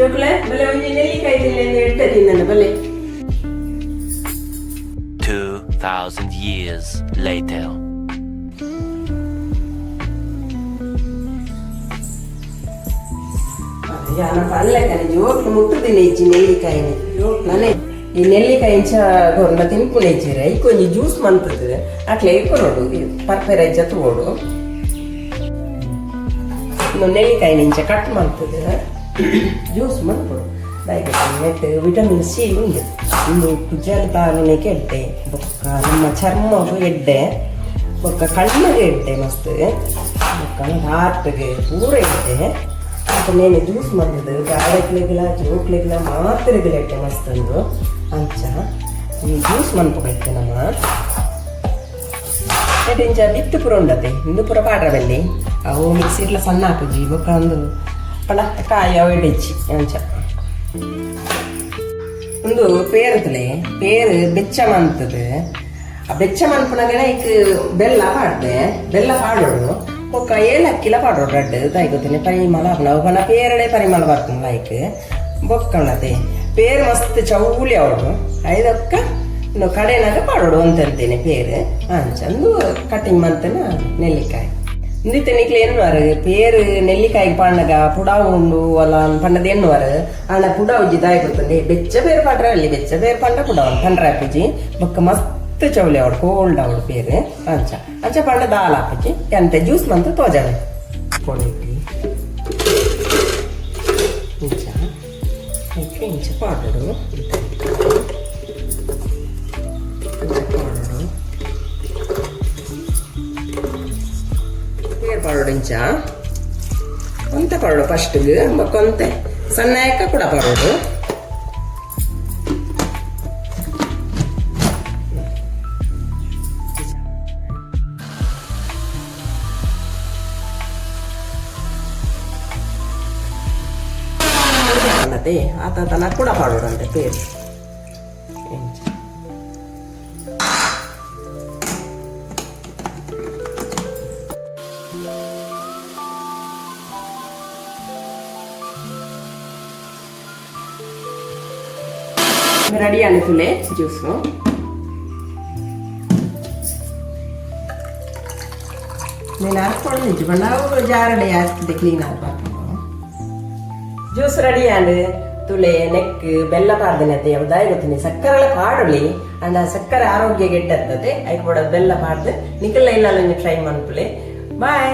ಜೋಕ್ಲೆ ಬಲೆ ಒಂಜಿ ನೆಲ್ಲಿಕಾಯಿ ತಿನ್ನೆ ಎಡ್ಡೆ ತಿನ್ನ ಬಲೆ 2,000 years later. ಯಾನ ಪಲ್ಲೆ ಕನೆ ಜೋಕ್ಲು ಮುಟ್ಟುದಿಲ್ಲ ಇಜ್ಜಿ ನೆಲ್ಲಿಕಾಯಿನಿ. ನನೆ ಈ ನೆಲ್ಲಿಕಾಯಿ ಇಂಚ ಗೊರ್ನ ತಿನ್ಪುನ ಇಜ್ಜಿರ ಇಕ್ಕೊಂಜಿ ಜ್ಯೂಸ್ ಮಂತದ. ಅಟ್ಲೆ ಇಕ್ಕೊರೋಡು ಪರ್ಪೆರ ಇಜ್ಜ ಇನ್ನು ನೆಲ್ಲಿಕಾಯಿ ಇಂಚ ಕಟ್ ಮಂತದ. ಜ್ಯೂಸ್ ಮಾಡ್ಬೋದು ನೆಟ್ ವಿಟಮಿನ್ ಸಿ ಉಂಟು ಇನ್ನು ಕುಜಲ್ ಬಾವಿನಕ್ಕೆ ಎಡ್ಡೆ ಬೊಕ್ಕ ನಮ್ಮ ಚರ್ಮವು ಎಡ್ಡೆ ಬೊಕ್ಕ ಕಣ್ಣಿಗೆ ಎಡ್ಡೆ ಮಸ್ತ್ ಬೊಕ್ಕ ಹಾರ್ಟ್ಗೆ ಪೂರ ಎಡ್ಡೆ ಮತ್ತು ನೇನೆ ಜ್ಯೂಸ್ ಮಾಡಿದ್ದು ಗಾಡಕ್ಲೆಗಳ ಜೋಕ್ಲೆಗಳ ಮಾತ್ರೆಗಳ ಎಡ್ಡೆ ಮಸ್ತ್ ಅಂದು ಅಂಚ ಈ ಜ್ಯೂಸ್ ಮನ್ಪೋಗೈತೆ ನಮ್ಮ ಇಂಚ ಬಿತ್ತು ಪುರ ಉಂಡತೆ ಇಂದು ಪುರ ಪಾಡ್ರ ಬೆಲ್ಲಿ ಅವು ಮಿಕ್ಸಿರ್ಲ ಸಣ್ಣ ಹಾಕುಜಿ ಬೊಕ್ಕ ಒಂದು ಕಾಯಿ ಅವು ಎಡೆಚ್ಚಿ ಅಂಚ ಒಂದು ಪೇರದಲೆ ಪೇರು ಬೆಚ್ಚ ಮಂತದು ಆ ಬೆಚ್ಚ ಮನ್ಪುನಗನ ಈಗ ಬೆಲ್ಲ ಪಾಡ್ದೆ, ಬೆಲ್ಲ ಪಾಡೋಡು ಒಕ್ಕ ಏಲಕ್ಕಿಲ ಪಾಡೋಡು ರಡ್ಡು ತಾಯಿ ಗೊತ್ತಿನ, ಪರಿಮಳ ನಾವು ಬನ ಪೇರಳೆ ಪರಿಮಳ ಬರ್ತದೆ ಲೈಕ್ ಬೊಕ್ಕಣತೆ. ಪೇರು ಮಸ್ತ್ ಚೌಲಿ ಅವಳು ಐದಕ್ಕ ಕಡೆನಾಗ ಪಾಡೋಡು ಅಂತಂತೇನೆ ಪೇರು. ಅಂಚಂದು ಕಟಿಂಗ್ ಮಂತನ ನೆಲ್ಲಿಕಾಯಿ. ಇಂದಿತ್ತೆ ನಿಕ್ಲೆ ಎನ್ನುವರು ಪೇರು ನೆಲ್ಲಿಕಾಯಿ ಪಣ್ಣಗ ಪುಡಾವು ಉಂಡು ಅಲ್ಲ ಪಣ್ಣದ ಎನ್ನುವರು ಅಣ್ಣ ಪುಡಾವು ಜಿ ದಾಯಿ ಬೆಚ್ಚ ಬೇರೆ ಪಾಡ್ರ ಅಲ್ಲಿ ಬೆಚ್ಚ ಬೇರೆ ಪಂಡ ಪುಡಾವು ಪಂಡ್ರ ಹಾಪಿಜಿ ಬೊಕ್ಕ ಮಸ್ತ್ ಚೌಲಿ ಅವಳು ಕೋಲ್ಡ್ ಅವಳು ಪೇರು ಅಂಚ ಅಂಚ ಪಂಡ ದಾಲ್ ಹಾಪಿಜಿ ಎಂತ ಜ್ಯೂಸ್ ಮಂತ ಕೊಡಿಟ್ಟಿ ಇಂಚ ಇಂಚ ಪಾಡೋಡು ಪಾರೋಡು ಇಂಚ ಅಂತ ಪಾರೋಡು ಫಸ್ಟಿಗೆ ಬಕ್ಕೊಂತೆ ಸಣ್ಣ ಯಾಕ ಕೂಡ ಪಾರೋಡು? ಆತ ತನಕ ಕೂಡ ಪಾಡೋಡಂತೆ ಪೇರು రెడీ అని ತುಲೆ ಜ್ಯೂಸು నేను ಹಾಕ್ಕೊಂಡು ನಿಜ ನಾವು ಜಾರಡೆ ಆಗ್ತದೆ ಕ್ಲೀನ್ ಆಗ್ಬಾರ್ದು ಜ್ಯೂಸ್ ರೆಡಿ ಆಂಡ್ ತುಳೆ ನೆಕ್ ಬೆಲ್ಲ ಪಾಡ್ದಿನತೆ ಯಾವ್ದಾಯಿ ಗೊತ್ತಿನಿ ಸಕ್ಕರೆಲ್ಲ ಪಾಡೊಳಿ ಅಂಡ ಸಕ್ಕರೆ ಆರೋಗ್ಯ ಗೆಡ್ಡತ್ತದೆ ಐಕ್ ಕೂಡ ಬೆಲ್ಲ ಪಾಡ್ದು ನಿಕಲ್ಲ ಇಲ್ಲ ಟ್ರೈ ಮಾಡ್ಕೊಳ್ಳಿ ಬಾಯ್